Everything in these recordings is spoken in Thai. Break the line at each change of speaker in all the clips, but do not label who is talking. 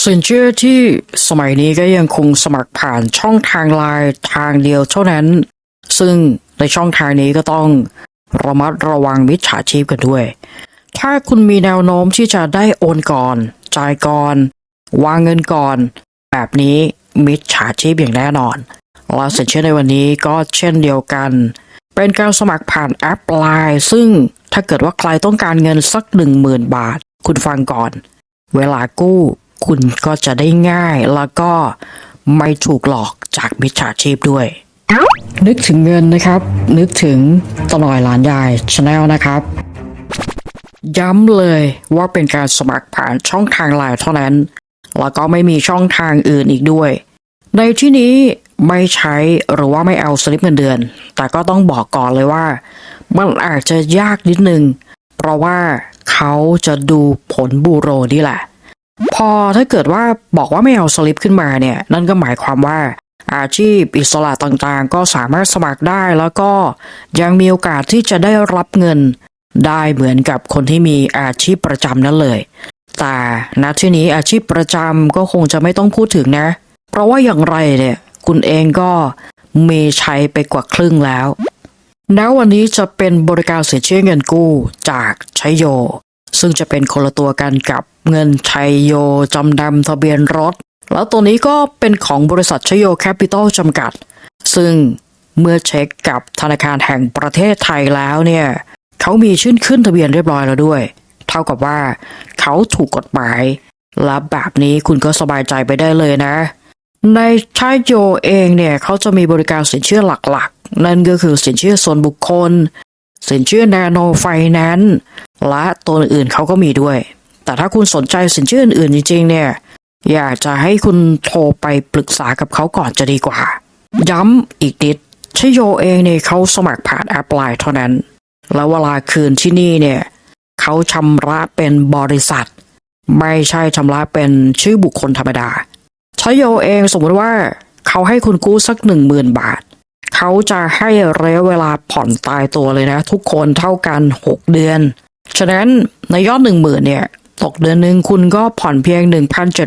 สินเชื่อที่สมัยนี้ก็ยังคงสมัครผ่านช่องทางไลน์ทางเดียวเท่านั้น ซึ่งในช่องทางนี้ก็ต้องระมัดระวังมิจฉาชีพกันด้วย ถ้าคุณมีแนวโน้มที่จะได้โอนก่อน จ่ายก่อน วางเงินก่อน แบบนี้มิจฉาชีพอย่างแน่นอนและสินเชื่อในวันนี้ก็เช่นเดียวกัน เป็นการสมัครผ่านแอปไลน์ซึ่งถ้าเกิดว่าใครต้องการเงินสักหนึ่งหมื่นบาท คุณฟังก่อน เวลากู้ คุณก็จะได้ง่ายแล้วก็ไม่ถูกหลอกจากมิจฉาชีพด้วย นึกถึงเงินนะครับ นึกถึงตลอยหลานยายชาแนลนะครับ ย้ำเลยว่าเป็นการสมัครผ่านช่องทางไลน์เท่านั้น แล้วก็ไม่มีช่องทางอื่นอีกด้วย ในที่นี้ไม่ใช้หรือว่าไม่เอาสลิปเงินเดือน แต่ก็ต้องบอกก่อนเลยว่า มันอาจจะยากนิดนึง เพราะว่าเขาจะดูผลบูโรนี่แหละ พอถ้าเกิดว่าบอกว่าไม่เอาสลิปขึ้นมาเนี่ย นั่นก็หมายความว่าอาชีพอิสระต่างๆ ก็สามารถสมัครได้แล้วก็ยังมีโอกาสที่จะได้รับเงิน ได้เหมือนกับคนที่มีอาชีพประจำนั่นเลย แต่ณที่นี้อาชีพประจำก็คงจะไม่ต้องพูดถึงนะ เพราะว่าอย่างไรเนี่ย คุณเองก็มีใช้ไปกว่าครึ่งแล้ว แล้ววันนี้จะเป็นบริการเสียเชื่อเงินกู้จากชัยโย ซึ่งจะเป็นคนละตัวกันกับเงินชัยโยจำนำทะเบียนรถ แล้วตัวนี้ก็เป็นของบริษัทชัยโยแคปิตอลจำกัด ซึ่งเมื่อเช็คกับธนาคารแห่งประเทศไทยแล้วเนี่ยเขามีชื่นขึ้นทะเบียนเรียบร้อยแล้วด้วย เท่ากับว่าเขาถูกกฎหมาย และแบบนี้คุณก็สบายใจไปได้เลยนะ ในชายโยเองเนี่ยเขาจะมีบริการสินเชื่อหลักๆ นั่นก็คือสินเชื่อส่วนบุคคล สินเชื่อนาโนไฟแนนซ์และตัวอื่นเขาก็มีด้วย แต่ถ้าคุณสนใจสินเชื่ออื่นจริง ๆ เนี่ย อยากจะให้คุณโทรไปปรึกษากับเขาก่อนจะดีกว่า ย้ำอีกนิดชโยเองเนี่ยเขาสมัครผ่านแอปไลน์เท่านั้น แล้วเวลาคืนที่นี่เนี่ยเขาชำระเป็นบริษัท ไม่ใช่ชำระเป็นชื่อบุคคลธรรมดาชโยเองสมมติว่าเขาให้คุณกู้สักหนึ่งหมื่นบาท เขาจะให้ระยะเวลาผ่อนตายตัวเลยนะ ทุกคนเท่ากัน 6 เดือน ฉะนั้นในยอดหนึ่งหมื่นเนี่ย ตกเดือนหนึ่งคุณก็ผ่อนเพียง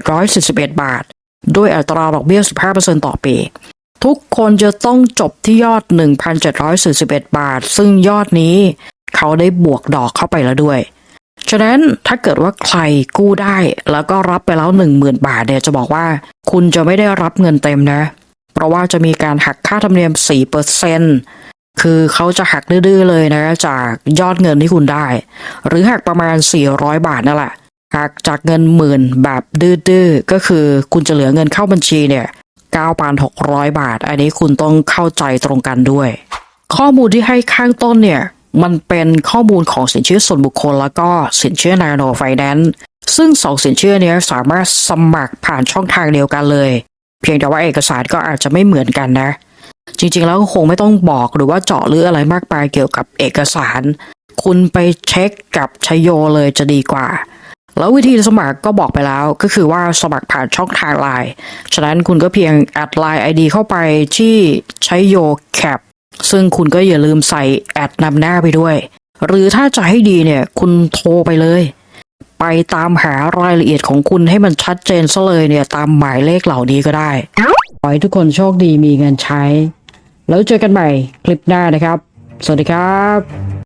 1,741 บาท ด้วยอัตราดอกเบี้ย 15%ต่อปี ทุกคนจะต้องจบที่ยอด 1,741 บาท ซึ่งยอดนี้เขาได้บวกดอกเข้าไปแล้วด้วย ฉะนั้นถ้าเกิดว่าใครกู้ได้แล้วก็รับไปแล้ว 10,000 บาทเนี่ยจะบอกว่า คุณจะไม่ได้รับเงินเต็มนะ เพราะว่าจะมีการหักค่าธรรมเนียม 4%คือเขาจะหักดื้อๆเลยนะจากยอดเงินที่คุณได้ หรือหักประมาณ 400 บาทนั่นแหละหักจากเงินหมื่นแบบดื้อๆก็คือคุณจะเหลือเงินเข้าบัญชีเนี่ย9,600 บาท อันนี้คุณต้องเข้าใจตรงกันด้วย ข้อมูลที่ให้ข้างต้นเนี่ย มันเป็นข้อมูลของสินเชื่อส่วนบุคคลแล้วก็สินเชื่อนาโนไฟแนนซ์ซึ่งสองสินเชื่อนี้สามารถสมัครผ่านช่องทางเดียวกันเลย เพียงแต่ว่าเอกสารก็อาจจะไม่เหมือนกันนะ จริงๆแล้วคงไม่ต้องบอกหรือว่าเจาะลึกอะไรมากมายเกี่ยวกับเอกสาร คุณไปเช็คกับชโยเลยจะดีกว่า แล้ววิธีสมัครก็บอกไปแล้วก็คือว่าสมัครผ่านช่องทางไลน์ฉะนั้นคุณก็เพียงแอดไลน์ ID เข้าไปที่ชโยแคปซึ่งคุณก็อย่าลืมใส่แอดนำหน้าไปด้วย หรือถ้าจะให้ดีเนี่ย คุณโทรไปเลย ไปตามหารายละเอียดของคุณให้มันชัดเจนซะเลยเนี่ยตามหมายเลขเหล่านี้ก็ได้ ขอให้ทุกคนโชคดีมีเงินใช้ แล้วเจอกันใหม่คลิปหน้านะครับ สวัสดีครับ